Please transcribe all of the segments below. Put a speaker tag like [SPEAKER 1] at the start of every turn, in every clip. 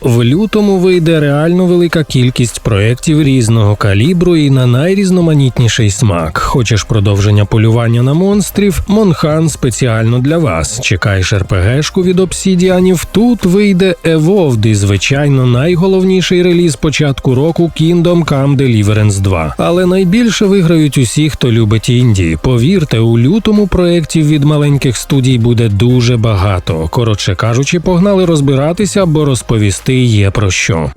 [SPEAKER 1] В лютому вийде реально велика кількість проєктів різного калібру і на найрізноманітніший смак. Хочеш продовження полювання на монстрів? Монхан спеціально для вас. Чекаєш РПГшку від обсідіанів? Тут вийде Evolved і, звичайно, найголовніший реліз початку року Kingdom Come Deliverance 2. Але найбільше виграють усі, хто любить інді. Повірте, у лютому проєктів від маленьких студій буде дуже багато. Коротше кажучи, погнали розбиратися, бо розповісти є про що.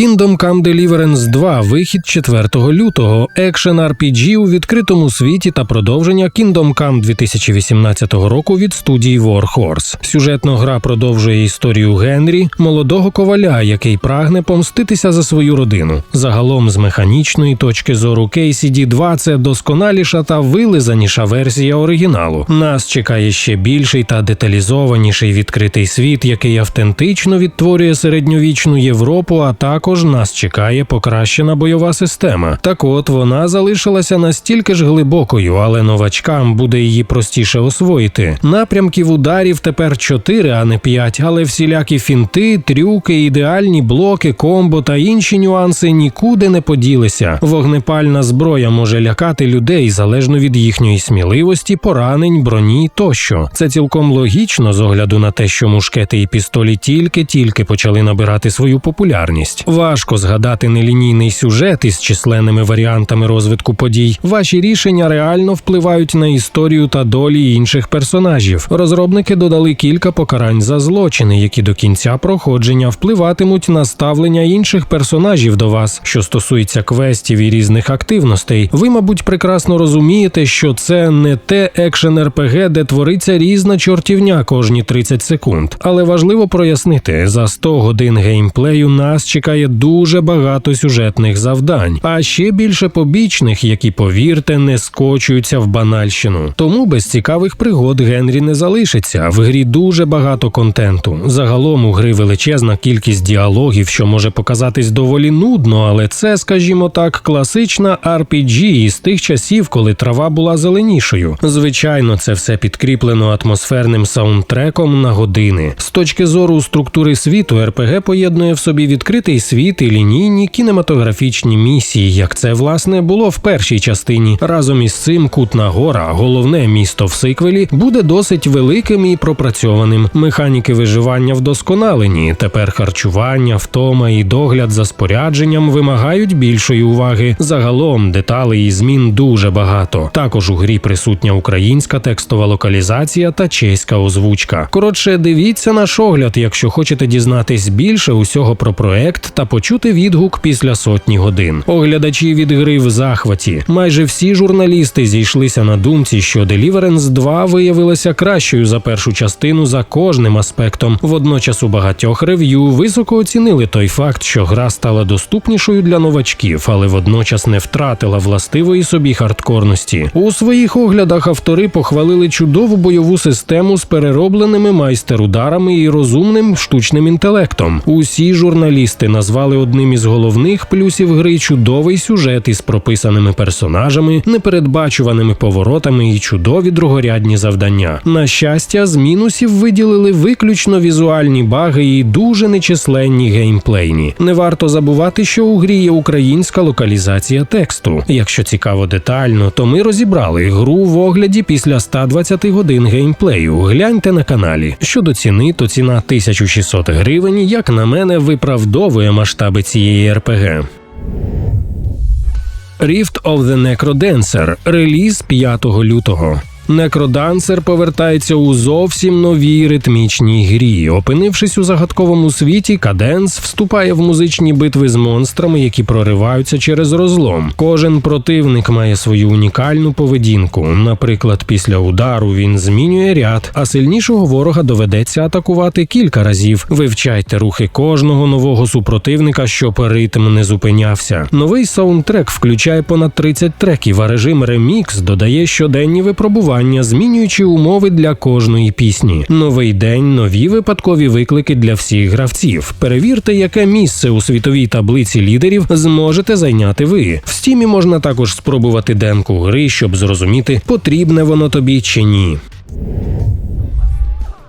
[SPEAKER 1] Kingdom Come Deliverance 2 вихід 4 лютого, екшен RPG у відкритому світі та продовження Kingdom Come 2018 року від студії Warhorse. Сюжетна гра продовжує історію Генрі, молодого коваля, який прагне помститися за свою родину. Загалом, з механічної точки зору KCD 2 це досконаліша та вилизаніша версія оригіналу. Нас чекає ще більший та деталізованіший відкритий світ, який автентично відтворює середньовічну Європу, а також нас чекає покращена бойова система. Так от вона залишилася настільки ж глибокою, але новачкам буде її простіше освоїти. Напрямків ударів тепер 4, а не 5, але всілякі фінти, трюки, ідеальні блоки, комбо та інші нюанси нікуди не поділися. Вогнепальна зброя може лякати людей залежно від їхньої сміливості, поранень, броні тощо. Це цілком логічно з огляду на те, що мушкети і пістолі тільки-тільки почали набирати свою популярність. Важко згадати нелінійний сюжет із численними варіантами розвитку подій. Ваші рішення реально впливають на історію та долі інших персонажів. Розробники додали кілька покарань за злочини, які до кінця проходження впливатимуть на ставлення інших персонажів до вас, що стосується квестів і різних активностей. Ви, мабуть, прекрасно розумієте, що це не те екшен РПГ, де твориться різна чортівня кожні 30 секунд. Але важливо прояснити, за 100 годин геймплею нас чекає дуже багато сюжетних завдань, а ще більше побічних, які, повірте, не скочуються в банальщину. Тому без цікавих пригод Генрі не залишиться. В грі дуже багато контенту. Загалом у гри величезна кількість діалогів, що може показатись доволі нудно, але це, скажімо так, класична RPG із тих часів, коли трава була зеленішою. Звичайно, це все підкріплено атмосферним саундтреком на години. З точки зору структури світу, РПГ поєднує в собі відкритий світ і лінійні кінематографічні місії, як це власне було в першій частині. Разом із цим Кутна Гора, головне місто в сиквелі, буде досить великим і пропрацьованим. Механіки виживання вдосконалені. Тепер харчування, втома і догляд за спорядженням вимагають більшої уваги. Загалом деталей і змін дуже багато. Також у грі присутня українська текстова локалізація та чеська озвучка. Коротше, дивіться наш огляд, якщо хочете дізнатись більше усього про проект та почути відгук після сотні годин. Оглядачі від гри в захваті. Майже всі журналісти зійшлися на думці, що Deliverance 2 виявилася кращою за першу частину за кожним аспектом. Водночас у багатьох рев'ю високо оцінили той факт, що гра стала доступнішою для новачків, але водночас не втратила властивої собі хардкорності. У своїх оглядах автори похвалили чудову бойову систему з переробленими майстер-ударами і розумним штучним інтелектом. Усі журналісти назвали одним із головних плюсів гри чудовий сюжет із прописаними персонажами, непередбачуваними поворотами і чудові другорядні завдання. На щастя, з мінусів виділили виключно візуальні баги і дуже нечисленні геймплейні. Не варто забувати, що у грі є українська локалізація тексту. Якщо цікаво детально, то ми розібрали гру в огляді після 120 годин геймплею. Гляньте на каналі. Щодо ціни, то ціна 1600 гривень, як на мене, виправдовує масштаби цієї РПГ. Rift of the Necrodancer. Реліз 5 лютого. Некродансер повертається у зовсім новій ритмічній грі. Опинившись у загадковому світі, Каденс вступає в музичні битви з монстрами, які прориваються через розлом. Кожен противник має свою унікальну поведінку. Наприклад, після удару він змінює ряд, а сильнішого ворога доведеться атакувати кілька разів. Вивчайте рухи кожного нового супротивника, щоб ритм не зупинявся. Новий саундтрек включає понад 30 треків, а режим ремікс додає щоденні випробування змінюючи умови для кожної пісні. Новий день, нові випадкові виклики для всіх гравців. Перевірте, яке місце у світовій таблиці лідерів зможете зайняти ви. В стімі можна також спробувати демку гри, щоб зрозуміти, потрібне воно тобі чи ні.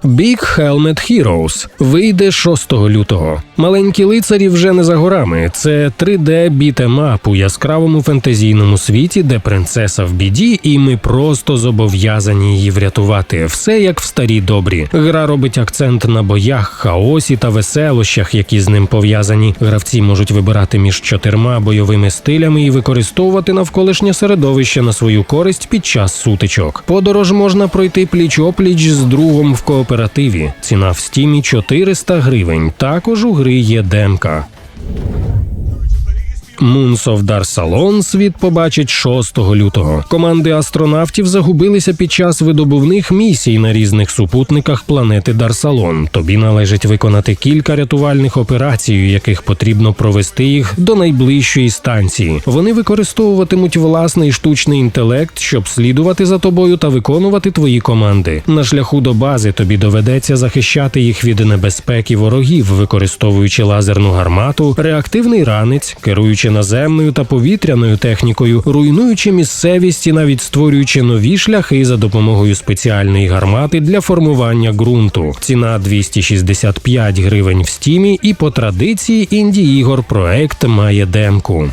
[SPEAKER 1] Big Helmet Heroes вийде 6 лютого. Маленькі лицарі вже не за горами. Це 3D бітемап у яскравому фентезійному світі, де принцеса в біді, і ми просто зобов'язані її врятувати. Все як в старі добрі. Гра робить акцент на боях, хаосі та веселощах, які з ним пов'язані. Гравці можуть вибирати між чотирма бойовими стилями і використовувати навколишнє середовище на свою користь під час сутичок. Подорож можна пройти пліч-опліч з другом в кооперативі. Ціна в стімі 400 гривень. Також у гри є демка. Moons of Darsalon світ побачить 6 лютого. Команди астронавтів загубилися під час видобувних місій на різних супутниках планети Дарсалон. Тобі належить виконати кілька рятувальних операцій, яких потрібно провести їх до найближчої станції. Вони використовуватимуть власний штучний інтелект, щоб слідувати за тобою та виконувати твої команди. На шляху до бази тобі доведеться захищати їх від небезпеки ворогів, використовуючи лазерну гармату, реактивний ранець, керуючи наземною та повітряною технікою, руйнуючи місцевість і навіть створюючи нові шляхи за допомогою спеціальної гармати для формування ґрунту. Ціна 265 гривень в стімі, і по традиції інді ігор проект має демку.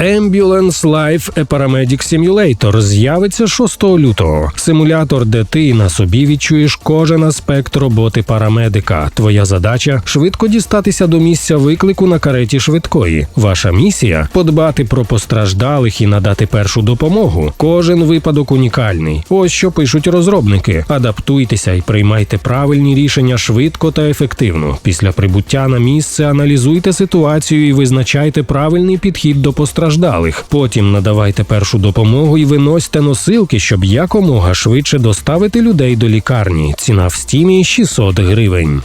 [SPEAKER 1] Ambulance Life A Paramedic Simulator з'явиться 6 лютого. Симулятор, де ти на собі відчуєш кожен аспект роботи парамедика. Твоя задача швидко дістатися до місця виклику на кареті швидкої. Ваша місія подбати про постраждалих і надати першу допомогу. Кожен випадок унікальний. Ось що пишуть розробники. Адаптуйтеся і приймайте правильні рішення швидко та ефективно. Після прибуття на місце аналізуйте ситуацію і визначайте правильний підхід до постраждалих. Потім надавайте першу допомогу і виносьте носилки, щоб якомога швидше доставити людей до лікарні. Ціна в стімі 600 гривень.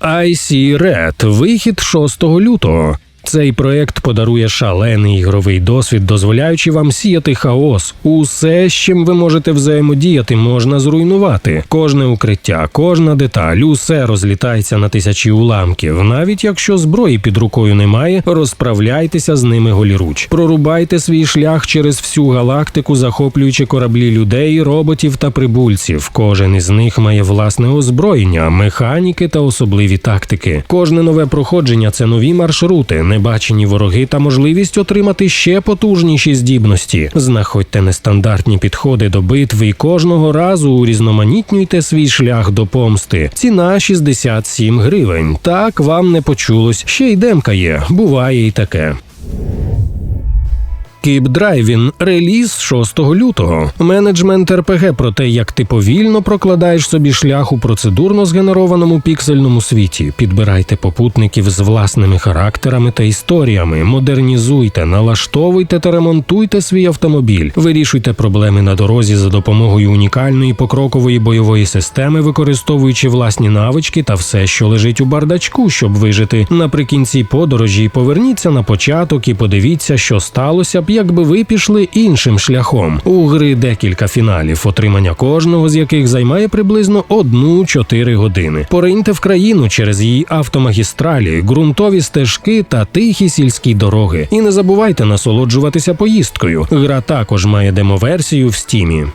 [SPEAKER 1] IC Red. Вихід 6 лютого. Цей проект подарує шалений ігровий досвід, дозволяючи вам сіяти хаос. Усе, з чим ви можете взаємодіяти, можна зруйнувати. Кожне укриття, кожна деталь, усе розлітається на тисячі уламків. Навіть якщо зброї під рукою немає, розправляйтеся з ними голіруч. Прорубайте свій шлях через всю галактику, захоплюючи кораблі людей, роботів та прибульців. Кожен із них має власне озброєння, механіки та особливі тактики. Кожне нове проходження це нові маршрути небачені вороги та можливість отримати ще потужніші здібності. Знаходьте нестандартні підходи до битви і кожного разу урізноманітнюйте свій шлях до помсти. Ціна 67 гривень. Так вам не почулось. Ще й демка є. Буває і таке. Keep Driving – реліз 6 лютого. Менеджмент РПГ про те, як ти повільно прокладаєш собі шлях у процедурно згенерованому піксельному світі. Підбирайте попутників з власними характерами та історіями, модернізуйте, налаштовуйте та ремонтуйте свій автомобіль, вирішуйте проблеми на дорозі за допомогою унікальної покрокової бойової системи, використовуючи власні навички та все, що лежить у бардачку, щоб вижити. Наприкінці подорожі поверніться на початок і подивіться, що сталося б якби ви пішли іншим шляхом. У гри декілька фіналів, отримання кожного з яких займає приблизно 1-4 години. Пориньте в країну через її автомагістралі, ґрунтові стежки та тихі сільські дороги. І не забувайте насолоджуватися поїздкою. Гра також має демоверсію в стімі.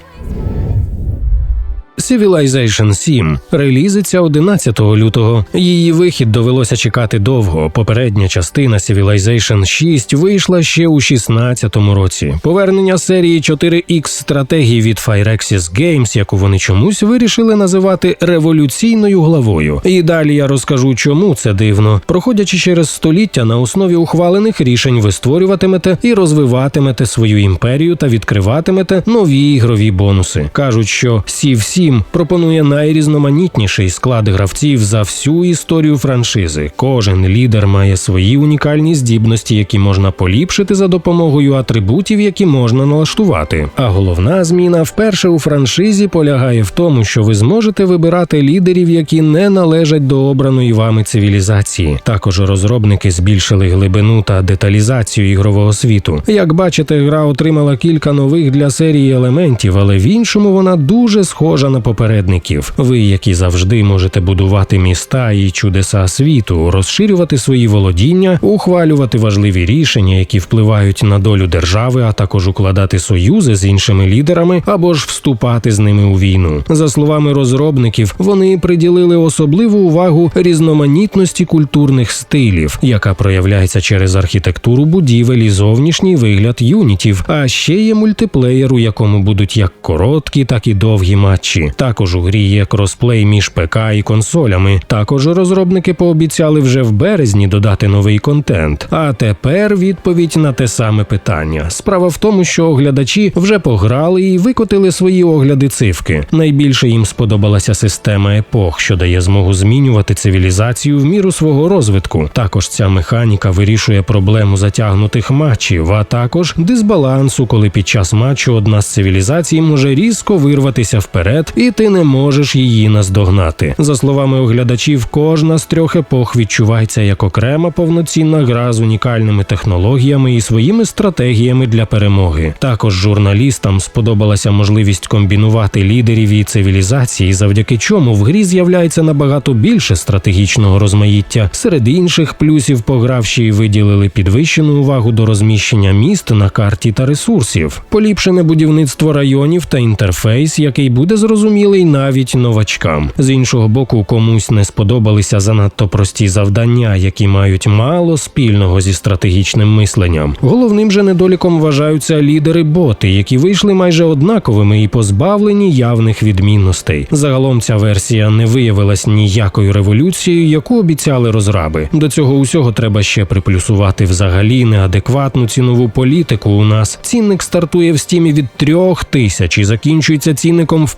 [SPEAKER 1] Civilization 7 релізиться 11 лютого. Її вихід довелося чекати довго. Попередня частина Civilization 6 вийшла ще у 16-му році. Повернення серії 4X стратегії від Firaxis Games, яку вони чомусь вирішили називати революційною главою. І далі я розкажу, чому це дивно. Проходячи через століття на основі ухвалених рішень, ви створюватимете і розвиватимете свою імперію та відкриватимете нові ігрові бонуси. кажуть, що Civ 7 пропонує найрізноманітніший склад гравців за всю історію франшизи. Кожен лідер має свої унікальні здібності, які можна поліпшити за допомогою атрибутів, які можна налаштувати. А головна зміна вперше у франшизі полягає в тому, що ви зможете вибирати лідерів, які не належать до обраної вами цивілізації. Також розробники збільшили глибину та деталізацію ігрового світу. Як бачите, гра отримала кілька нових для серії елементів, але в іншому вона дуже схожа на попередників. Ви, які завжди можете будувати міста і чудеса світу, розширювати свої володіння, ухвалювати важливі рішення, які впливають на долю держави, а також укладати союзи з іншими лідерами або ж вступати з ними у війну. За словами розробників, вони приділили особливу увагу різноманітності культурних стилів, яка проявляється через архітектуру будівель і зовнішній вигляд юнітів. А ще є мультиплеєр, у якому будуть як короткі, так і довгі матчі. Також у грі є кросплей між ПК і консолями. Також розробники пообіцяли вже в березні додати новий контент. А тепер відповідь на те саме питання. Справа в тому, що оглядачі вже пограли і викотили свої огляди цивки. Найбільше їм сподобалася система епох, що дає змогу змінювати цивілізацію в міру свого розвитку. Також ця механіка вирішує проблему затягнутих матчів, а також дисбалансу, коли під час матчу одна з цивілізацій може різко вирватися вперед, і ти не можеш її наздогнати. За словами оглядачів, кожна з трьох епох відчувається як окрема повноцінна гра з унікальними технологіями і своїми стратегіями для перемоги. Також журналістам сподобалася можливість комбінувати лідерів і цивілізації, завдяки чому в грі з'являється набагато більше стратегічного розмаїття. Серед інших плюсів погравші виділили підвищену увагу до розміщення міст на карті та ресурсів, поліпшене будівництво районів та інтерфейс, який буде зрозумілий навіть новачкам. З іншого боку, комусь не сподобалися занадто прості завдання, які мають мало спільного зі стратегічним мисленням. Головним же недоліком вважаються лідери-боти, які вийшли майже однаковими і позбавлені явних відмінностей. Загалом ця версія не виявилась ніякою революцією, яку обіцяли розраби. До цього усього треба ще приплюсувати взагалі неадекватну цінову політику. У нас цінник стартує в стімі від трьох тисяч і закінчується цінником в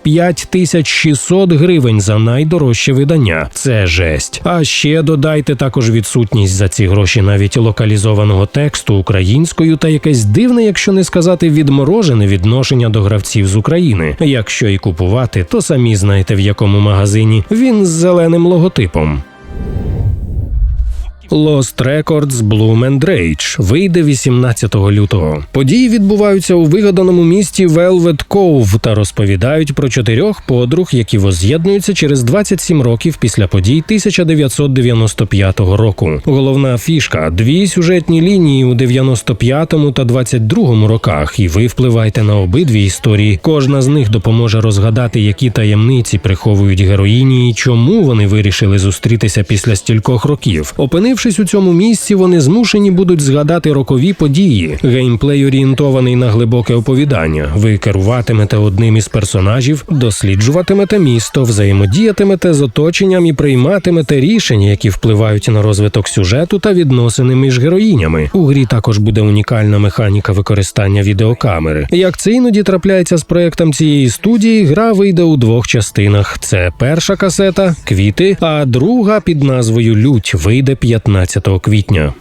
[SPEAKER 1] 5600 гривень за найдорожче видання. Це жесть. А ще додайте також відсутність за ці гроші навіть локалізованого тексту українською та якесь дивне, якщо не сказати відморожене відношення до гравців з України. Якщо і купувати, то самі знаєте в якому магазині. Він з зеленим логотипом. Lost Records Bloom and Rage вийде 18 лютого. Події відбуваються у вигаданому місті Velvet Cove та розповідають про чотирьох подруг, які воз'єднуються через 27 років після подій 1995 року. Головна фішка дві сюжетні лінії у 95-му та 22-му роках, і ви впливаєте на обидві історії. Кожна з них допоможе розгадати, які таємниці приховують героїні і чому вони вирішили зустрітися після стількох років. Опинившись у цьому місці, вони змушені будуть згадати рокові події. Геймплей орієнтований на глибоке оповідання. Ви керуватимете одним із персонажів, досліджуватимете місто, взаємодіятимете з оточенням і прийматимете рішення, які впливають на розвиток сюжету та відносини між героїнями. У грі також буде унікальна механіка використання відеокамери. Як це іноді трапляється з проектом цієї студії, гра вийде у двох частинах: це перша касета, квіти, а друга під назвою Лють вийде 15 квітня.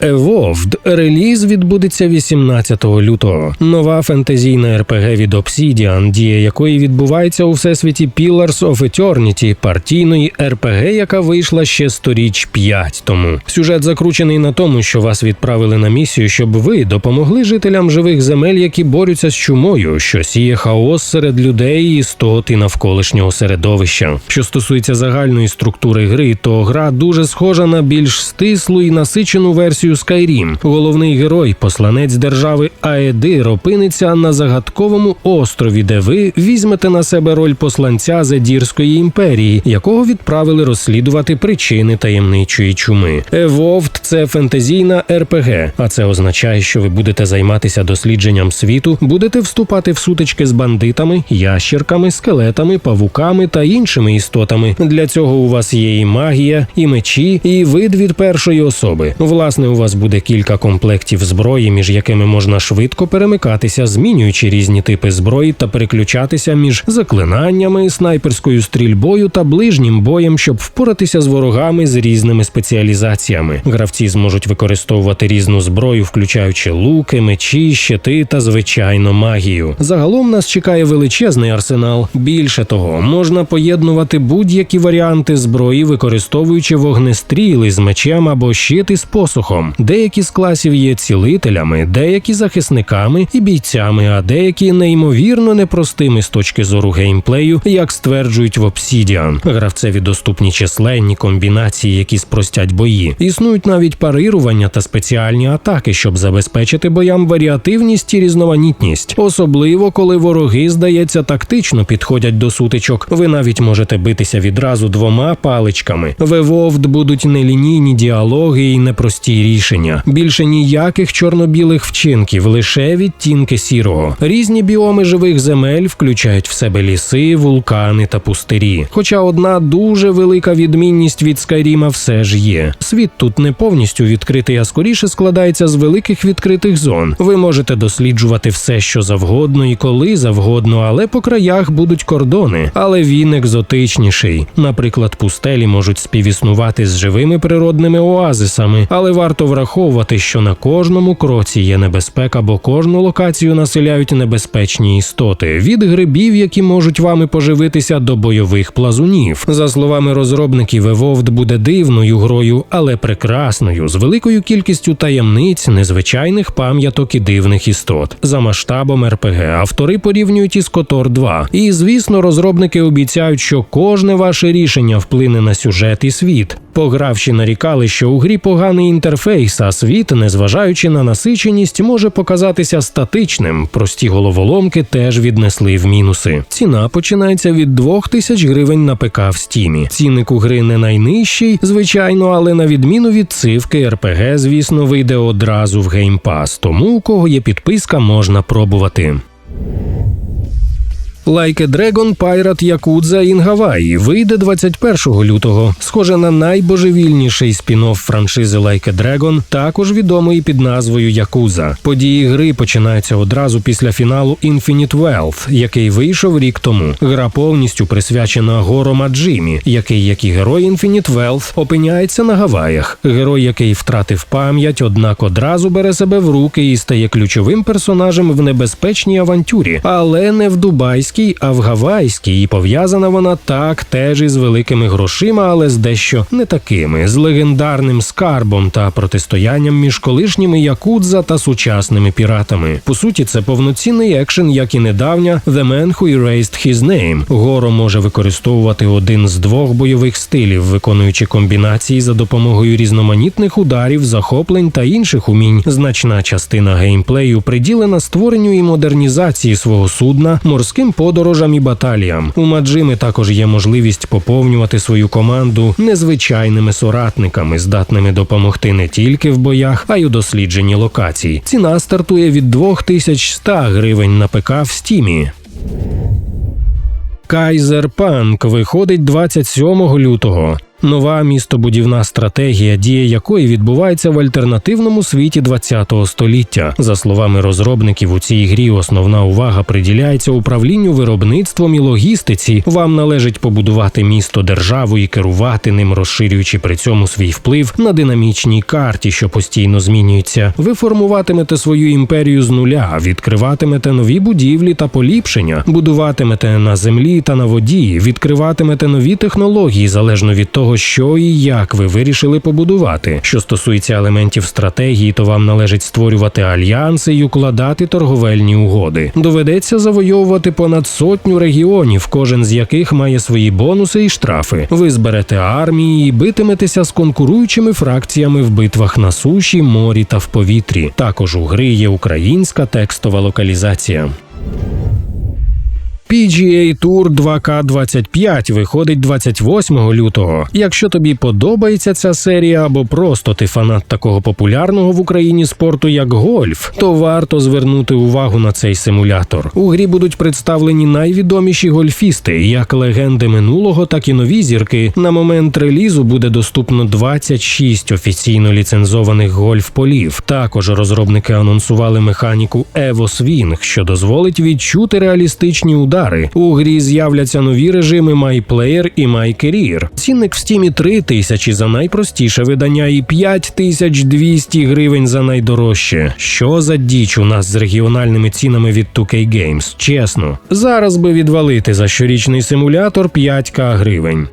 [SPEAKER 1] Evolved реліз відбудеться 18 лютого. Нова фентезійна РПГ від Obsidian, дія якої відбувається у всесвіті Pillars of Eternity, партійної РПГ, яка вийшла ще сторіч 5 тому. Сюжет закручений на тому, що вас відправили на місію, щоб ви допомогли жителям живих земель, які борються з чумою, що сіє хаос серед людей, і навколишнього середовища. Що стосується загальної структури гри, то гра дуже схожа на більш стислу і насичену версію Skyrim. Головний герой, посланець держави Аедир, опиниться на загадковому острові, де ви візьмете на себе роль посланця Зедірської імперії, якого відправили розслідувати причини таємничої чуми. Evolved – це фентезійна РПГ, а це означає, що ви будете займатися дослідженням світу, будете вступати в сутички з бандитами, ящерками, скелетами, павуками та іншими істотами. Для цього у вас є і магія, і мечі, і вид від першої особи. Власне, у вас буде кілька комплектів зброї, між якими можна швидко перемикатися, змінюючи різні типи зброї та переключатися між заклинаннями, снайперською стрільбою та ближнім боєм, щоб впоратися з ворогами з різними спеціалізаціями. Гравці зможуть використовувати різну зброю, включаючи луки, мечі, щити та звичайно магію. Загалом нас чекає величезний арсенал. Більше того, можна поєднувати будь-які варіанти зброї, використовуючи вогнестріли з мечем або щит із посухом. Ворогом. Деякі з класів є цілителями, деякі захисниками і бійцями, а деякі неймовірно непростими з точки зору геймплею, як стверджують в Obsidian. Гравцеві доступні численні комбінації, які спростять бої. Існують навіть парирування та спеціальні атаки, щоб забезпечити боям варіативність і різноманітність, особливо коли вороги, здається, тактично підходять до сутичок. Ви навіть можете битися відразу двома паличками. В Evolved будуть нелінійні діалоги і непрості рішення. Більше ніяких чорно-білих вчинків, лише відтінки сірого. Різні біоми живих земель включають в себе ліси, вулкани та пустирі. Хоча одна дуже велика відмінність від Скайріма все ж є. Світ тут не повністю відкритий, а скоріше складається з великих відкритих зон. Ви можете досліджувати все, що завгодно і коли завгодно, але по краях будуть кордони. Але він екзотичніший. Наприклад, пустелі можуть співіснувати з живими природними оазисами, але варто враховувати, що на кожному кроці є небезпека, бо кожну локацію населяють небезпечні істоти від грибів, які можуть вами поживитися, до бойових плазунів. За словами розробників, Evolved буде дивною грою, але прекрасною, з великою кількістю таємниць, незвичайних пам'яток і дивних істот. За масштабом РПГ автори порівнюють із Котор 2. І звісно, розробники обіцяють, що кожне ваше рішення вплине на сюжет і світ. Погравші нарікали, що у грі поганий інтерфейс, а світ, незважаючи на насиченість, може показатися статичним. Прості головоломки теж віднесли в мінуси. Ціна починається від 2000 гривень на ПК в стімі. Цінник у гри не найнижчий, звичайно, але на відміну від цивки, РПГ, звісно, вийде одразу в Pass, тому у кого є підписка, можна пробувати. Like a Dragon Pirate Yakuza in Hawaii вийде 21 лютого. Схоже на найбожевільніший спін-офф франшизи Like a Dragon, також відомий під назвою Yakuza. Події гри починаються одразу після фіналу Infinite Wealth, який вийшов рік тому. Гра повністю присвячена Горо Маджимі, який, як і герой Infinite Wealth, опиняється на Гаваях. Герой, який втратив пам'ять, однак одразу бере себе в руки і стає ключовим персонажем в небезпечній авантюрі, але не в дубайській а в гавайській, і пов'язана вона так теж із великими грошима, але з дещо не такими, з легендарним скарбом та протистоянням між колишніми якудза та сучасними піратами. По суті, це повноцінний екшен, як і недавня «The Man Who Erased His Name». Горо може використовувати один з двох бойових стилів, виконуючи комбінації за допомогою різноманітних ударів, захоплень та інших умінь. Значна частина геймплею приділена створенню і модернізації свого судна морським подорожам і баталіям. У Маджими також є можливість поповнювати свою команду незвичайними соратниками, здатними допомогти не тільки в боях, а й у дослідженні локацій. Ціна стартує від 2100 гривень на ПК в стімі. Кайзер Панк виходить 27 лютого. Нова містобудівна стратегія, дія якої відбувається в альтернативному світі 20-го століття. За словами розробників, у цій грі основна увага приділяється управлінню виробництвом і логістиці. Вам належить побудувати місто державу і керувати ним, розширюючи при цьому свій вплив на динамічній карті, що постійно змінюється. Ви формуватимете свою імперію з нуля, відкриватимете нові будівлі та поліпшення, будуватимете на землі та на воді, відкриватимете нові технології залежно від того того, що і як ви вирішили побудувати. Що стосується елементів стратегії, то вам належить створювати альянси і укладати торговельні угоди. Доведеться завойовувати понад сотню регіонів, кожен з яких має свої бонуси і штрафи. Ви зберете армії і битиметеся з конкуруючими фракціями в битвах на суші, морі та в повітрі. Також у гри є українська текстова локалізація. PGA Tour 2K25 виходить 28 лютого. Якщо тобі подобається ця серія, або просто ти фанат такого популярного в Україні спорту, як гольф, то варто звернути увагу на цей симулятор. У грі будуть представлені найвідоміші гольфісти, як легенди минулого, так і нові зірки. На момент релізу буде доступно 26 офіційно ліцензованих гольф-полів. Також розробники анонсували механіку Evo що дозволить відчути реалістичні удари удари. У грі з'являться нові режими MyPlayer і MyCareer. Цінник в стімі 3 тисячі за найпростіше видання і 5200 гривень за найдорожче. Що за діч у нас з регіональними цінами від 2K Games? Чесно, зараз би відвалити за щорічний симулятор 5к гривень.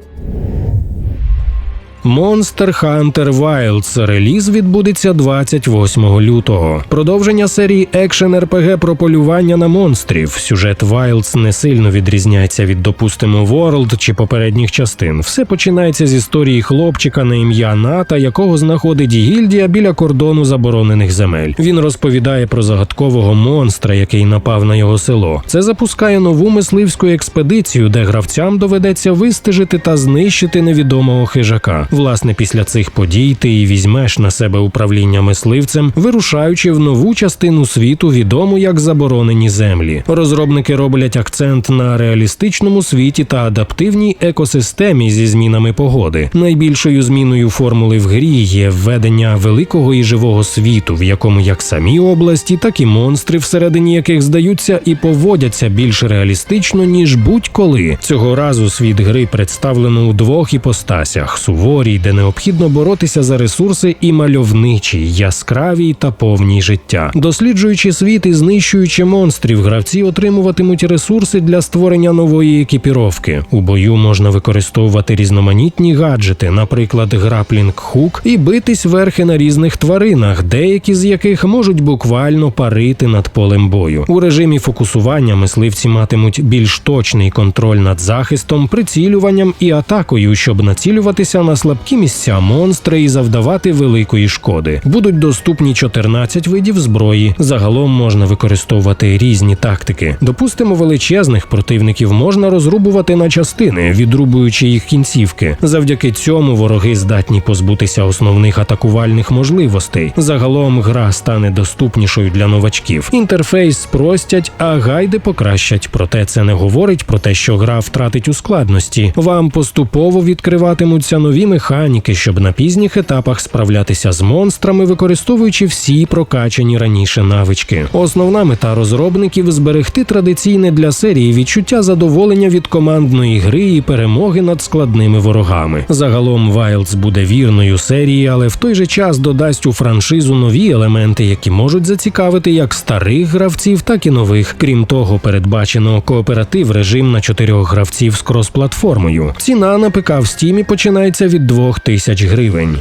[SPEAKER 1] Monster Hunter Wilds. Реліз відбудеться 28 лютого. Продовження серії екшен РПГ про полювання на монстрів. Сюжет Wilds не сильно відрізняється від, допустимо, World чи попередніх частин. Все починається з історії хлопчика на ім'я Ната, якого знаходить гільдія біля кордону заборонених земель. Він розповідає про загадкового монстра, який напав на його село. Це запускає нову мисливську експедицію, де гравцям доведеться вистежити та знищити невідомого хижака. Власне, після цих подій ти і візьмеш на себе управління мисливцем, вирушаючи в нову частину світу, відому як заборонені землі. Розробники роблять акцент на реалістичному світі та адаптивній екосистемі зі змінами погоди. Найбільшою зміною формули в грі є введення великого і живого світу, в якому як самі області, так і монстри, всередині яких здаються і поводяться більш реалістично ніж будь-коли. Цього разу світ гри представлено у двох іпостасях: суворій, де необхідно боротися за ресурси, і мальовничій, яскравій та повній життя. Досліджуючи світ і знищуючи монстрів, гравці отримуватимуть ресурси для створення нової екіпіровки. У бою можна використовувати різноманітні гаджети, наприклад, граплінг хук, і битись верхи на різних тваринах, деякі з яких можуть буквально парити над полем бою. У режимі фокусування мисливці матимуть більш точний контроль над захистом, прицілюванням і атакою, щоб націлюватися на слабкі місця монстра і завдавати великої шкоди. Будуть доступні 14 видів зброї. Загалом можна використовувати різні тактики. Допустимо, величезних противників можна розрубувати на частини, відрубуючи їх кінцівки. Завдяки цьому вороги здатні позбутися основних атакувальних можливостей. Загалом гра стане доступнішою для новачків. Інтерфейс спростять, а гайди покращать. Проте це не говорить про те, що гра втратить у складності. Вам поступово відкриватимуться нові механіки, щоб на пізніх етапах справлятися з монстрами, використовуючи всі прокачані раніше навички. Основна мета розробників зберегти традиційне для серії відчуття задоволення від командної гри і перемоги над складними ворогами. Загалом Wilds буде вірною серії, але в той же час додасть у франшизу нові елементи, які можуть зацікавити як старих гравців, так і нових. Крім того, передбачено кооператив режим на чотирьох гравців з крос-платформою. Ціна на ПК в стімі починається від 2000 гривень.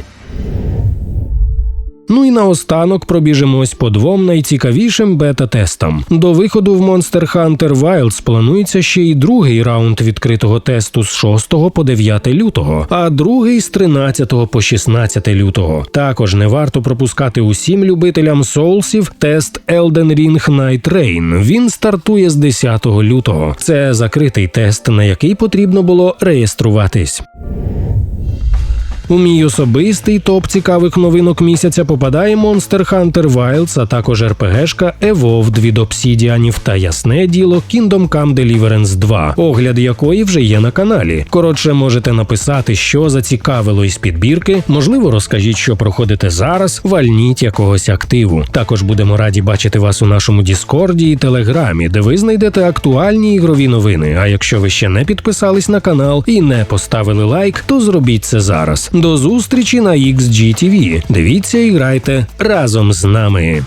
[SPEAKER 1] Ну і наостанок пробіжимось по двом найцікавішим бета-тестам. До виходу в Monster Hunter Wilds планується ще й другий раунд відкритого тесту з 6 по 9 лютого, а другий з 13 по 16 лютого. Також не варто пропускати усім любителям соулсів тест Elden Ring Night Rain. Він стартує з 10 лютого. Це закритий тест, на який потрібно було реєструватись. У мій особистий топ цікавих новинок місяця попадає Monster Hunter Wilds, а також РПГшка Evolved від Obsidianів та ясне діло Kingdom Come Deliverance 2, огляд якої вже є на каналі. Коротше, можете написати, що зацікавило із підбірки. Можливо, розкажіть, що проходите зараз, вальніть якогось активу. Також будемо раді бачити вас у нашому Діскорді і Телеграмі, де ви знайдете актуальні ігрові новини. А якщо ви ще не підписались на канал і не поставили лайк, то зробіть це зараз. До зустрічі на XGTV. Дивіться і грайте разом з нами.